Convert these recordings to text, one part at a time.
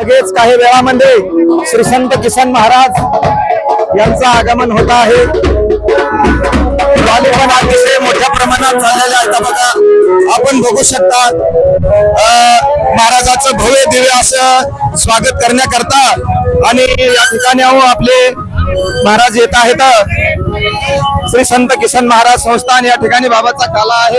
लगेच काही वेळामध्ये श्री संत किसन महाराज यांचं आगमन होत आहे. पण अतिशय मोठ्या प्रमाणात चाललेल्या आहेत. बघा आपण बघू शकता महाराजाचं भव्य दिव्य असं स्वागत करण्याकरता आणि या ठिकाणी अहो आपले महाराज येत आहेत. श्री संत किसन महाराज संस्थान या ठिकाणी बाबाचा काला आहे.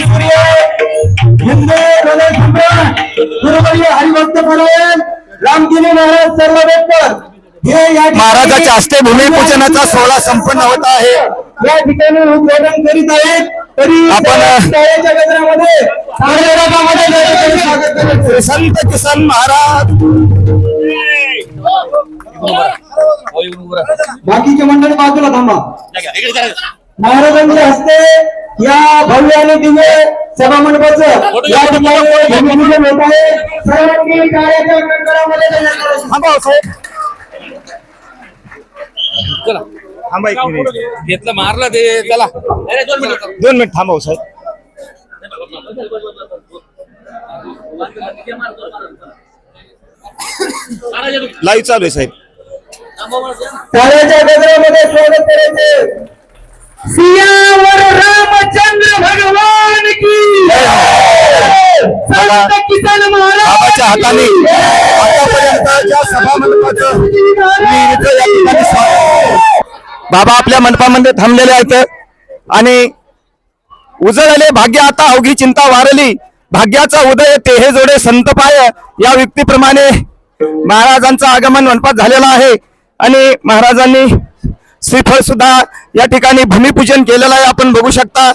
सूर्य हिंदू गुरुवर्य रामगिरी महाराज हे या महाराजाच्या हस्ते भूमिपूजनाचा सोहळा संपन्न होत आहे. या ठिकाणी उद्घाटन करीत आहेत. तरी आपण. संत किसन महाराज. बाकीचे मंडळी बाजूला थांबा. महाराजांच्या हस्ते या भव्य आणि दिव्य सभा मंडपाचं या ठिकाणी भूमिपूजन होत आहे. सर्वांनी. थांबा एक मिनिट. घेतलं मारलं ते. चला. दोन मिनिट दोन मिनिट थांबा हो साहेब लाईव्ह चालू आहे साहेब. टाळ्याच्या गजरामध्ये स्वागत करायचे. सियावर रामचंद्र भगवान की संत किसन महाराज बाबाच्या हाताने आतापर्यंत ज्या सभा मंडपाचं मी इथं या ठिकाणी स्वागत- बाबा आपल्या मंडपामध्ये थांबलेले आहेत आणि उजळले भाग्य आता अवघी चिंता वारली. भाग्याचा उदय ते हे जोडे संत पाय. या व्यक्तीप्रमाणे महाराजांचं आगमन मंडपात झालेलं आहे. आणि महाराजांनी श्रीफळ सुद्धा या ठिकाणी भूमिपूजन केलेलं आहे. आपण बघू शकता